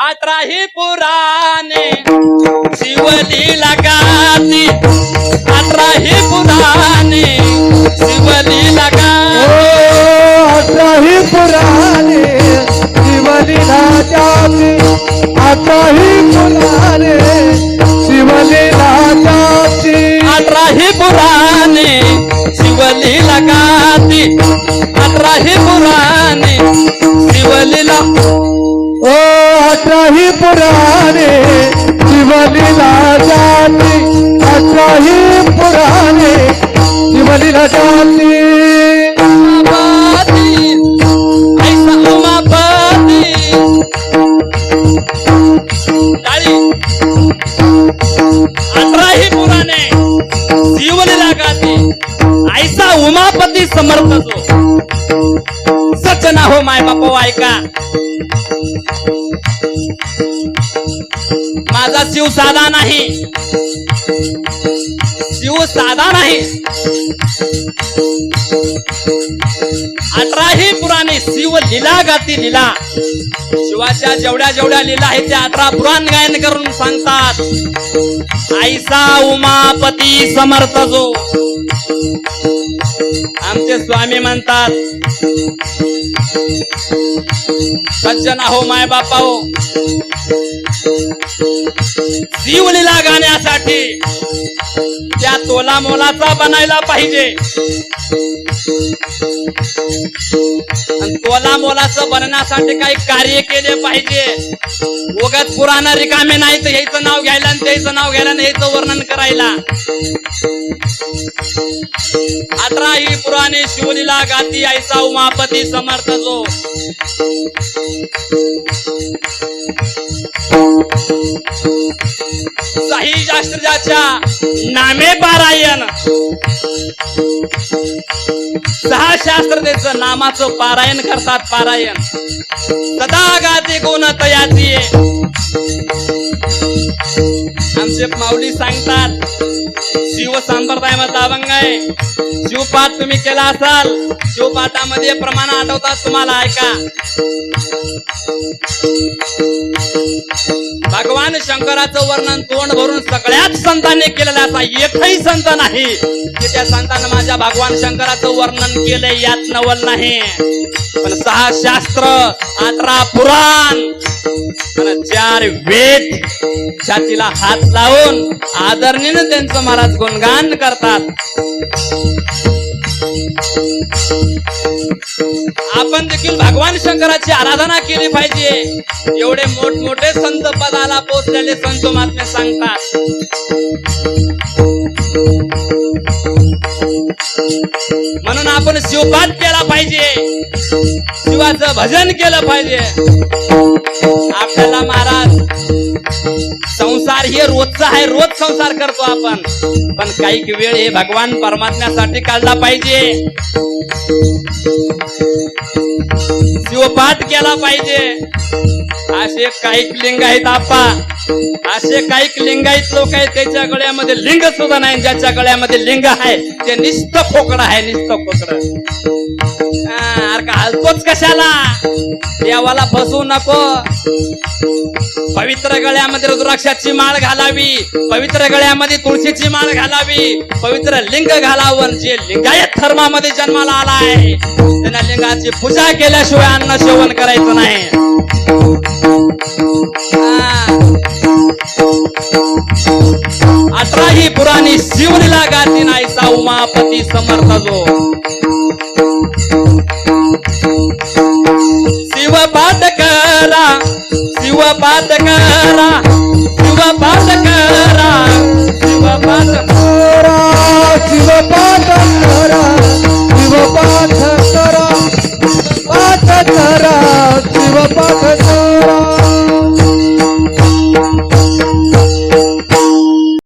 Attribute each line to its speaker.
Speaker 1: अठराही पुराणे. शिवलीला गाती. अठराही पुराणे. शिवलीला गाही
Speaker 2: अठराही पुराणे. शिवलीला जाती अठराही पुराणे.
Speaker 1: पुराणे
Speaker 2: जीवलीला जाती अठराही पुराणे जीवलीला जाती.
Speaker 1: उमापती अठराही पुराणे शिवलीला गाती. ऐसा उमापती समर्थ जो सच ना हो माय बापा ऐका. माझा शिव साधा नाही. शिव साधा नाही. अठराही पुराणे शिव लीला गाती लीला. शिवाच्या जेवढ्या जेवढ्या लीला आहेत त्या अठरा पुराण गायन करून सांगतात. आईसा उमापती समर्थ जो. आमचे स्वामी म्हणतात सज्जन हो माय बापा हो शिवलीला गाण्यासाठी त्या तोला मोलाचा बनायला पाहिजे. तोला मोलाचं बनण्यासाठी काही कार्य केले पाहिजे. उगत पुराण रिकामे नाही तर याचं नाव घ्यायला आणि त्याचं नाव घ्यायला आणि याचं वर्णन करायला. अठरा ही पुराणे शिवलीला गाती ऐसा उमापती समर्थ जो. साही शास्त्रजाच्या नामे पारायण. सहा शास्त्रतेचं नामाचं पारायण करतात पारायण. सदा गाते गुण तयाची आमचे माऊली सांगतात शिव संप्रदायामध्ये अभंग आहे. शिवपाठ तुम्ही केला असाल शिवपाठामध्ये प्रमाण आठवतात तुम्हाला ऐका. भगवान शंकराचं वर्णन तोंड भरून सगळ्याच संतांनी केलेलं असा एकही संत नाही की त्या संतांना माझ्या भगवान शंकराचं वर्णन केलंय यात नवल नाही. पण सहा शास्त्र अठरा पुराण आणि चार वेद छातीला हात लावून आदरणीनं त्यांचं महाराज गुणगान करतात. आपण देखील भगवान शंकराची आराधना केली पाहिजे. एवढे मोठमोठे संत पदाला पोचलेले संत महात्मे सांगतात. म्हणून आपण शिवपाठ केला पाहिजे. शिवाचं भजन केलं पाहिजे. आपल्याला महाराज संसार हे रोजचा आहे रोज संसार करतो आपण. पण काही वेळ हे भगवान परमात्म्यासाठी काढला पाहिजे. शिवपाठ केला पाहिजे. असे काही लिंग आहेत आपा. असे काही लिंगायत लोक आहेत त्याच्या गळ्यामध्ये लिंग सुद्धा नाही ज्याच्या गळ्यामध्ये लिंग आहे ते निस्त खोकडा आहे निस्त खोकडा. सारखा हलतोच कशाला देवाला फसवू नको. पवित्र गळ्यामध्ये रुद्राक्षाची माळ घालावी पवित्र गळ्यामध्ये तुळशीची माळ घालावी पवित्र लिंग घालावं जे लिंगायत धर्मामध्ये जन्माला आला आहे त्यांना लिंगाची पूजा केल्याशिवाय अन्न सेवन करायचं नाही. अठराही पुराणी शिवलीला गाती नाहीसा उमापती समर्थ जो.